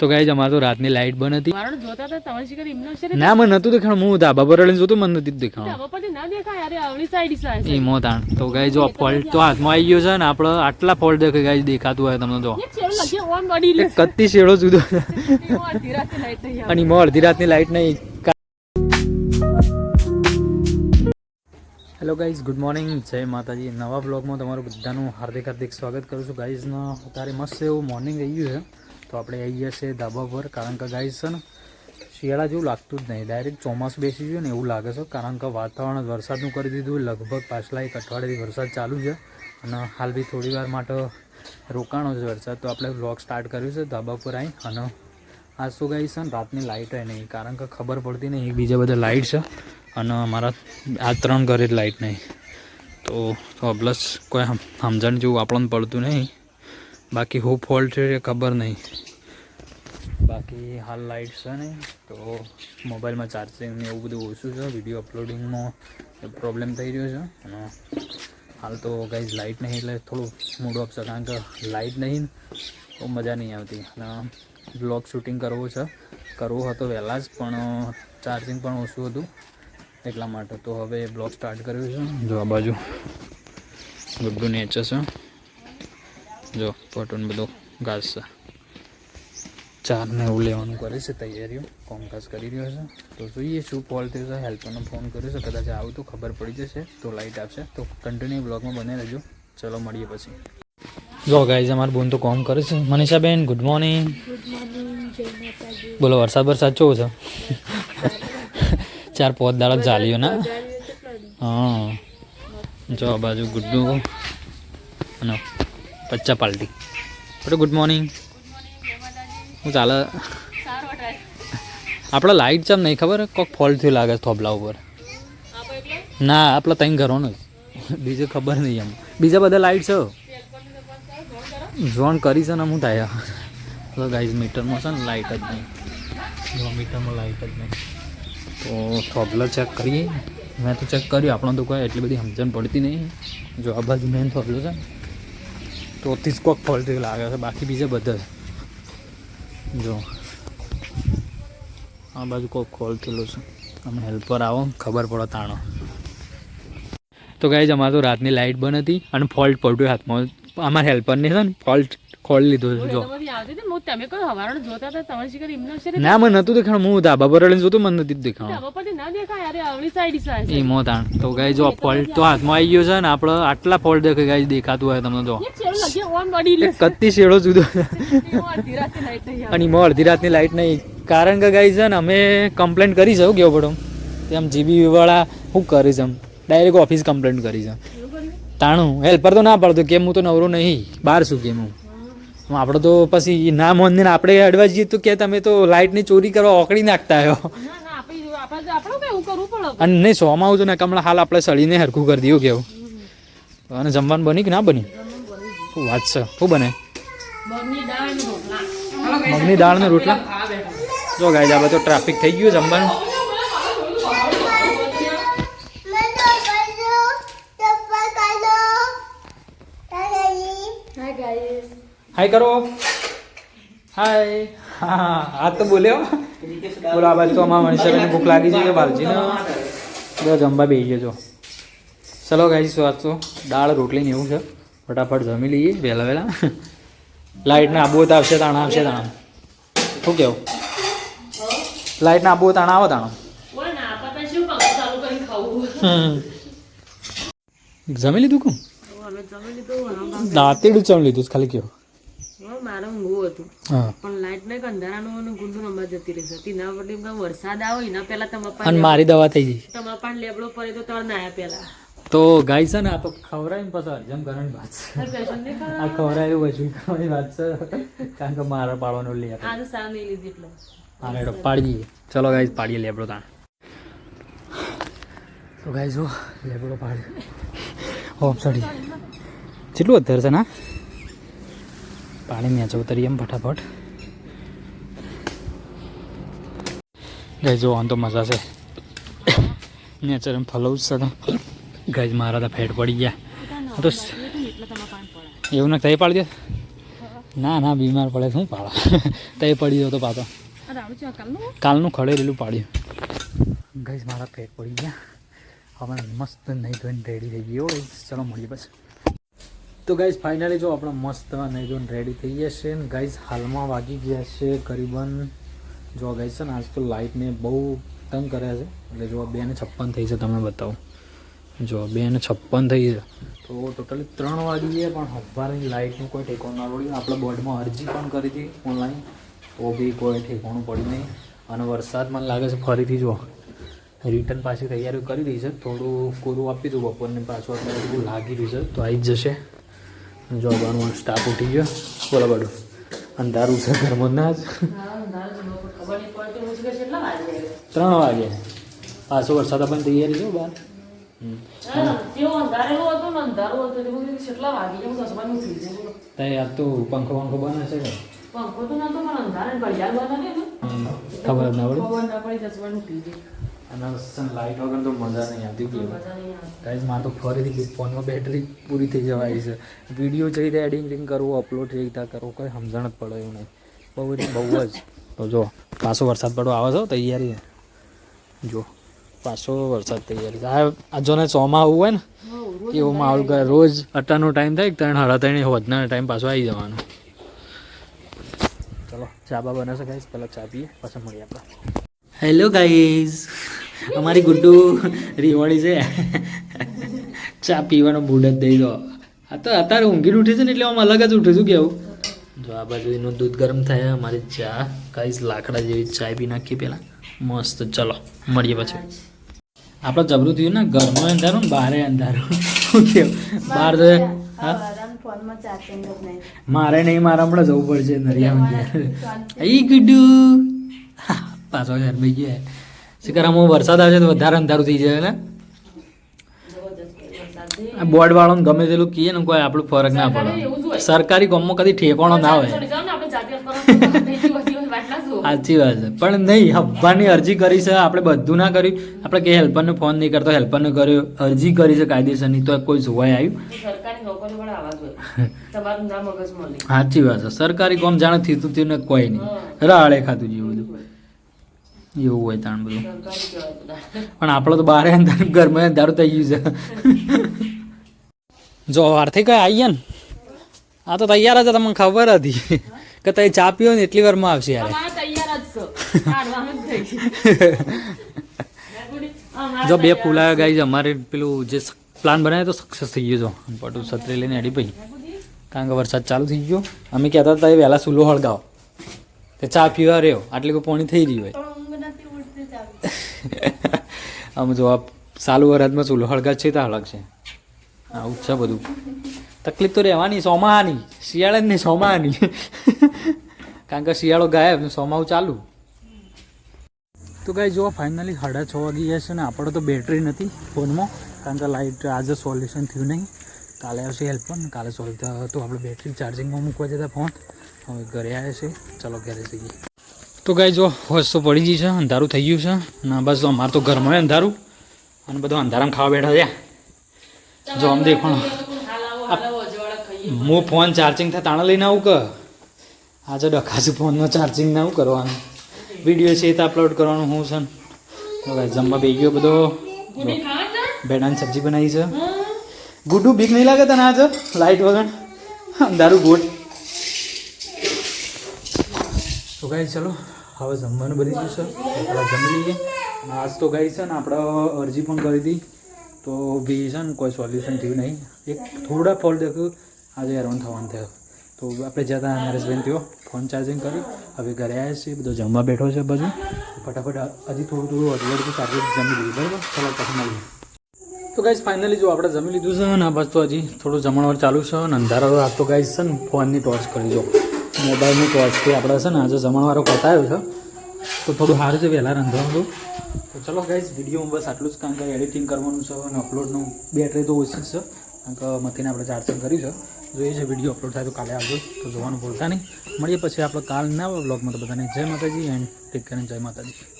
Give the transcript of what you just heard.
તો ગાઈઝ અમારે તો રાતની લાઇટ બંધ હતી. ના મને નતું દેખાણ હું ધાબા પર જોતો મને નથી દેખાણ. એ મોતાણ. તો ગાઈ જો ફોલ્ટ તો હાથમાં આવી ગયો છે ને આપણે આટલા ફોલ્ટ દેખાય ગાઈ દેખાતું હોય તમને એક કત્તી શેડો જુદો લાઈટ અને એમાં અડધી રાતની લાઇટ નહીં. હેલો ગાઈઝ ગુડ મોર્નિંગ જય માતાજી. નવા બ્લોગમાં તમારું બધાનું હાર્દિક હાર્દિક સ્વાગત કરું છું. ગાઈઝના અત્યારે મસ્ત એવું મોર્નિંગ આવી ગયું છે. તો આપણે આવી ગયા છે ધાબા પર, કારણ કે ગાઈઝ છે ને, શિયાળા જેવું લાગતું જ નહીં. ડાયરેક્ટ ચોમાસું બેસી ગયું ને એવું લાગે છે, કારણ કે વાતાવરણ વરસાદનું કરી દીધું લગભગ પાછલા એક અઠવાડિયાથી વરસાદ ચાલુ છે અને હાલ બી થોડી વાર માટે રોકાણો છે વરસાદ. તો આપણે બ્લોગ સ્ટાર્ટ કર્યું છે, ધાબા પર આવી અને આજ શું ગાઈ છે ને, રાતની લાઇટ નહીં, કારણ કે ખબર પડતી નહીં, બીજા બધા લાઇટ છે અને અમારા આ ત્રણ ઘરે જ લાઇટ નહીં. તો પ્લસ કોઈ સમજણ જેવું આપણને પડતું નહીં. બાકી હું ફોલ્ટ છે ખબર નહીં. બાકી હાલ લાઇટ છે ને, તો મોબાઈલમાં ચાર્જિંગ ને એવું બધું ઓછું છે વીડિયો અપલોડિંગમાં પ્રોબ્લેમ થઈ રહ્યો છે. અને હાલ તો ગાઈઝ લાઇટ નહીં, એટલે થોડું મૂડ ઓફ છે, કારણ કે લાઇટ નહીં તો મજા નહીં આવતી. અને બ્લોગ શૂટિંગ કરવું છે, કરવું હતો વહેલા જ, પણ ચાર્જિંગ પણ ઓછું હતું એટલા માટે. તો હવે બ્લોગ સ્ટાર્ટ કર્યું છે, જો આ બાજુ બધું નેચર છે. જો પટુન બધું ઘાસ છે ચાર ને એવું લેવાનું કરે છે તૈયારીઓ. કોમકાજ કરી રહ્યો છે. તો જોઈએ શું ફોલ થયો છે હેલ્પરનો ફોન કર્યો છે. કદાચ આવું તો ખબર પડી જશે તો લાઇટ આપશે. તો કન્ટિન્યુ બ્લોગમાં બને રહેજો. ચલો મળીએ પછી. જો ગાઈઝ અમારું બોન તો કોમ કરે છે. મનીષાબેન ગુડ મોર્નિંગ બોલો વરસાદ વરસાદ કેવો છે? ચાર પોત દાડા ચાલ્યો ના? હા. જો આ બાજુ ગુડ્ડુ. અને પચ્ચા પાલટી બરાબર ગુડ મોર્નિંગ હું ચાલે? આપણે લાઇટ ચમ નહીં ખબર? કોક ફોલ્ટ થયું લાગે છે થોભલા ઉપર. ના આપણા ત્રણ ઘરોનો જ. બીજું ખબર નહીં એમ. બીજા બધા લાઇટ છે? જોન કરી છે ને હું થાય તો ગાઈઝ મીટરમાં છે ને લાઇટ જ નહીં. જો મીટરમાં લાઇટ જ નહીં. તો થોબલો ચેક કરીએ. મેં તો ચેક કર્યું આપણો તો કોઈ એટલી બધી સમજણ પડતી નહીં. જો આ બાજુ મેન થોબલો છે ને, તો જ કોક ફોલ્ટ લાગે છે, બાકી બીજા બધા જ. આ બાજુ કોક કોલ થયેલો છે. તમે હેલ્પર આવો, ખબર પડે તાણો. તો ગાઈઝ અમારે તો રાતની લાઇટ બંધ હતી અને ફોલ્ટ પડ્યો હાથમાં. અમારા હેલ્પરને છે ને ફોલ્ટ ખોલી લીધો છે જો. હું ના મને નતું દેખાણ હું ધાબા પર જોતો મને નથી જ દેખાણ. દેખાય એ મોતાણ. તો ગાય જો ફોલ્ટ તો હાથમાં આવી ગયો છે ને આપણે આટલા ફોલ્ટ દેખે ગાય દેખાતું હોય તમને એક કત્તી શેડો જુદો. છે અડધી રાતે લાઈટ નહીં આવે અને એમાં અડધી રાતની લાઇટ નહીં. કારણ કે ગાય છે ને અમે કમ્પ્લેન કરી છે કેવો પડો. તેમ જીબી વાળા શું કરી છે ડાયરેક્ટ ઓફિસ કમ્પ્લેન કરી છે. તાણું હેલ્પર તો ના પાડતો કેમ હું તો નવરો નહીં? બહાર શું કેમ હું? આપણે તો પછી ના મોનને આપણે અડવા જઈએ તો કે તમે તો લાઇટની ચોરી કરવા ઓકળી નાખતા આવ્યો ના ના આપણે આપણે આપણે કેવું કરવું પડે અને નહીં સોમાં આવું તો ને કમળા હાલ આપણે સળીને હરખું કરી દઈએ કેવું. અને જમવાનું બની કે ના બની? શું વાત છે? શું બને? મગની દાળ ને રોટલા? જો ગાય આ બધો ટ્રાફિક થઈ ગયું જમવાનું. હાય કરો હાય હા આ તો બોલ્યો બોલો આ બાજુ અમારા મનીષાબેન ભૂખ લાગી છે બાલજીને? બધા જમવા બેસી જજો ચલો ગાઈ સ્વાદ તો દાળ રોટલી ને એવું છે. ફટાફટ જમી લઈએ વહેલા વહેલા. લાઇટના આબુ તો આવશે તાણા આવશે તાણા. શું કેવું? લાઇટના આબુ તાણા આવે તાણા. શું. જમી લીધું કું? દાંતેડું ચમ લીધું ખાલી હવે મારે ઊંઘવું હતું. પણ લાઈટ ને અંધારાનું અને ગુંડું રમવા જતી રહી હતી ના એમ વરસાદ આવે એના પહેલા તમારા અને મારી દવા થઈ ગઈ. તમારા પાસે લેબડો પડે તો તળ ના પહેલા. તો ગાય છે ને આ તો ખવરાય ને પછી કરવાની વાત છે. આ ખવડાયું વજન કરવાની વાત છે. કારણ કે મારા પાડવાનું લે આજે સા નહીં લીધી એટલે. હા રેડો પાડીએ ચલો ગાય પાડીએ લેબડો તાણ. તો ગાય જો લેબડો પાડ્યો. હોપ સડી કેટલું અત્યારે છે ના પાણી મેચ ઉતરી એમ ફટાફટ. ગાય જો આમ તો મજા છે. નેચર એમ ફલવું જ છે ગાય મારા તો ફેટ પડી ગયા. તો એવું ના તઈ પાડી દે. ના ના, બીમાર પડે, શું પાડો? તઈ પડી ગયો તો છે કાલનું ખડેલું પાડ્યું. ગઈશ મારા પેટ પડી ગયા. હવે મસ્ત નહીં ધોઈને રેડી થઈ ગયો. ચલો, મળીએ પછી. તો ગાઈઝ ફાઇનલી જો આપણે મસ્ત નહીં જો રેડી થઈ ગયા છે ને ગાઈઝ હાલમાં વાગી ગયા છે કરીબન. જો ગાઈઝ છે ને, આજ તો લાઇટને બહુ તંગ કર્યા છે. એટલે જો બે ને છપ્પન થઈ છે, તમે બતાવો. જો બે ને છપ્પન થઈ છે. તો ટોટલી ત્રણ વાગી ગયા, પણ હવારની લાઇટનું કોઈ ઠેકાણું ના પડ્યું. આપણે બોર્ડમાં અરજી પણ કરી હતી ઓનલાઈન તો બી કોઈ ઠેકાણું પડ્યું નહીં. અને વરસાદ મને લાગે છે ફરીથી જો રિટર્ન પાછી તૈયારી કરી રહી છે. થોડું કોરું આપી દઉં બપોરને પાછું બધું લાગી રહ્યું છે. તો આવી જ જશે. જો બાનું સ્ટાફ ઉઠી ગયો. બોલો બાડું અંધારું છે ઘરમાં ના જ. ત્રણ વાગે. પાછો વરસાદ આપણને તૈયારી છે બાર? પંખો પંખો બને છે. ખબર ના પડી. અને લાઇટ વગર તો મજા નહીં આવતી ગાઈઝ મારે તો ફરીથી ફોનમાં બેટરી પૂરી થઈ જવા છે. વીડિયો જઈ રીતે એડિટિંગ કરવું અપલોડ જઈ રીતે કરવું. કોઈ સમજણ જ પડે એવું નહીં. બહુ એટલે બહુ જ. તો જો પાછો વરસાદ પડવો આવે છો? તૈયારી જો પાછો વરસાદ તૈયારી આ આ જો ને ચોમા આવવું હોય ને એવું માહોલ કરે રોજ અટાનો ટાઈમ થાય કે ત્રણ સાડા ત્રણ હોદના ટાઈમ પાછો આવી જવાનો. ચલો ચા બા બને ગાઈઝ પહેલાં ચા પીએ પછી મળીએ આપણે. હેલો ગાઈઝ અમારી ગુડ્ડુ રીવાળી છે. ચા પીવાનો મૂડ જ દઈ દો આ તો અત્યારે ઊંઘી ઉઠી છે ને એટલે આમ અલગ જ ઉઠું છું કેવું? જો આ બાજુ એનું દૂધ ગરમ થાય અમારી ચા કઈ લાકડા જેવી ચા પી નાખીએ પહેલાં. મસ્ત ચલો મળીએ પછી. આપણે જબરું થયું ને ઘરમાં અંધારું ને બહારે અંધારું. શું કેવું? બહાર તો મારે નહીં મારે હમણાં જવું પડશે નરિયા મંદિર એ ગુડ્ડુ. પાછો ઘર ભાઈ ગયા. આમાં વરસાદ આવે છે તો વધારે અંધારું થઈ જાય ને? બોર્ડ વાળાને ગમે તેલું કહીએ ને કોઈ આપણું ફરક ના પડે. સરકારી ગામમાં કદી ઠેકાણો ના હોય. સાચી વાત છે. પણ નહીં હબ્બાની અરજી કરી છે આપણે બધું ના કર્યું. આપણે કે હેલ્પરને ફોન નહીં કરતો હેલ્પરને કર્યો અરજી કરી છે કાયદેસરની તો કોઈ જોવાય આવ્યું. સાચી વાત છે. સરકારી કોમ જાણે થયું થયું ને કોઈ નહીં. રાળે ખાતું જેવું બધું. એવું હોય તાણ બધું. પણ આપણે તો બહાર ઘરમાં અંધારું થઈ ગયું છે. જો વારથી કઈ આવીએ ને? આ તો તૈયાર જ તમને ખબર હતી કે તઈ ચા પીઓ ને એટલી વારમાં આવશે યાર. જ જ. જો બે ફૂલા ગાઈ અમારે પેલું જે પ્લાન બનાવ્યો તો સક્સેસ થઈ ગયો છો. પટુ છત્રી લઈને અડી પછી કારણ કે વરસાદ ચાલુ થઈ ગયો. અમે કહેતા હતા એ વહેલા સુલો હળગાવો. તે ચા પીવા રહ્યો. આટલી કોઈ પોણી થઈ રહી હોય. આમ જો આ ચાલુ વરસાદમાં ચૂલો હળગા છે તો હળગ છે આવું છે બધું. તકલીફ તો રહેવાની સોમાહાની શિયાળે નહીં સોમાહાની કારણ કે શિયાળો ગાયબ સોમાવું ચાલુ. તો ગાઈ જો ફાઇનલી સાડા છ વાગી ગયા છે ને, આપણે તો બેટરી નથી ફોનમાં, કારણ કે લાઇટ આજે સોલ્યુશન થયું નહીં. કાલે આવશે હેલ્પ પણ, કાલે સોલ્વ તો આપણે બેટરી ચાર્જિંગમાં મૂકવા જતા ફોન હવે ઘરે આવ્યા છે. ચલો ઘરે જઈએ. તો ગાય જો હોશ તો પડી ગઈ છે અંધારું થઈ ગયું છે અને બસ અમારે તો ઘરમાં હોય અંધારું અને બધું અંધારામાં ખાવા બેઠા છે. જો આમ દેખો ને. હાલ આવો, હાલ આવો, અજવાળા ખાઈએ. હું ફોન ચાર્જિંગ થાય તાણે લઈને આવું કે? આજે ડખાશું ફોનમાં ચાર્જિંગ ના કરવાનું. વીડિયો છે એ તો અપલોડ કરવાનું હું છે ને. તો ગાઈસ જમવા બે ગયો બધો. ગુડી ભેડાની સબ્જી બનાવી છે. હા. ગુડ્ડુ બીક નહીં લાગે તને આજે? લાઇટ વગર? અંધારું ગોટ તો ગાય ચલો. હવે જમવાનું બધી ગયું છે. આપણે જમી લઈએ. આજ તો ગઈ છે ને આપણે અરજી પણ કરી હતી. તો બી છે ને કોઈ સોલ્યુશન થયું નહીં. એક થોડા ફોલ્ટ દેખ્યું આજે હેરાન થવાનું થયો. તો આપણે જતા નરેશબેન થયો ફોન ચાર્જિંગ કરી હવે ઘરે આવ્યા છીએ, બધો જમવા બેઠો છે બધું ફટાફટ હજી થોડું થોડું અધવડતું ચાર્જિંગ જમી લઈએ, બરાબર? ચલો, પછી મળીએ. તો ગાઈઝ ફાઇનલી જો આપણે જમી લીધું છે ને, બસ તો હજી થોડું જમણવાર ચાલુ છે અને આ તો ગાઈઝ છે ને ફોનની ટોર્ચ કરી દો. મોબાઈલની ટોર્ચથી આપણે છે ને આજે જમણવારો પતાવ્યો છે. તો થોડું સારું છે, વહેલા રાંધવાનું તો ચલો ગાઈઝ વિડીયોમાં બસ આટલું જ કારણ કે એડિટિંગ કરવાનું છે અને અપલોડનું બેટરી તો ઓછી જ છે. કારણ કે મથીને આપણે ચાર્જિંગ કર્યું છે. જોઈએ છે વીડિયો અપલોડ થાય તો કાલે આવજો. તો જોવાનું ભૂલતા નહીં. મળીએ પછી આપણે ના બ્લોગમાં તો બધાને જય માતાજી એન્ડ ટેક કરીને જય માતાજી.